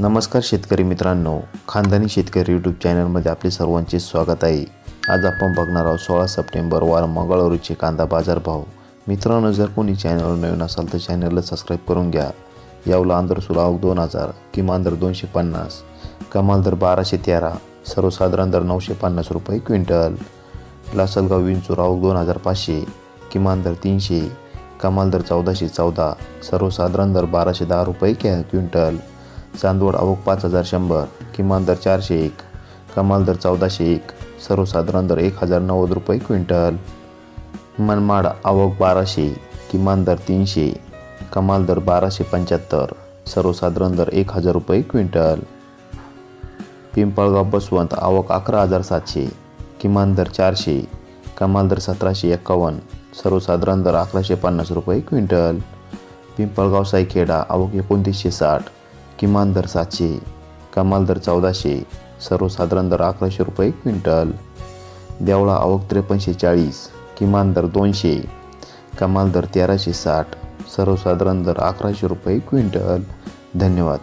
नमस्कार शेतकरी मित्रांनो खानदानी शेतकरी यूट्यूब चॅनलमध्ये आपले सर्वांचे स्वागत आहे. आज आपण बघणार आहोत सोळा सप्टेंबर वार मंगळवारीचे कांदा बाजारभाव मित्रांनो जर कोणी चॅनलवर नवीन असाल तर चॅनलला सबस्क्राईब करून घ्या. यावला आंध्र सुलावक दोन हजार किमान दर दोनशे पन्नास कमाल दर बाराशे तेरा सर्वसाधारण दर नऊशे पन्नास रुपये क्विंटल. लासलगाव विंचूर आवक दोन हजार पाचशे किमान दर तीनशे कमाल दर चौदाशे चौदा सर्वसाधारण दर बाराशे दहा रुपये कॅ क्विंटल. चांदवड आवक पाच हजार शंभर किमान दर चारशे एक कमाल दर चौदाशे एक सर्वसाधारण दर एक हजार नव्वद रुपये क्विंटल. मनमाड आवक बाराशे किमान दर तीनशे कमाल दर बाराशे पंच्याहत्तर सर्वसाधारण दर एक हजार रुपये क्विंटल. पिंपळगाव बसवंत आवक अकरा हजार सातशे किमान दर चारशे कमाल दर सतराशे एक्कावन्न सर्वसाधारण दर अकराशे पन्नास रुपये क्विंटल. पिंपळगाव सायखेडा आवक एकोणतीसशे साठ किमान दर सातशे कमाल दर चौदाशे सर्वसाधारण दर अकराशे रुपये क्विंटल. देवळा आवक त्रेपन्नशे चाळीस किमान दर दोनशे कमाल दर तेराशे साठ सर्वसाधारण दर अकराशे रुपये क्विंटल. धन्यवाद.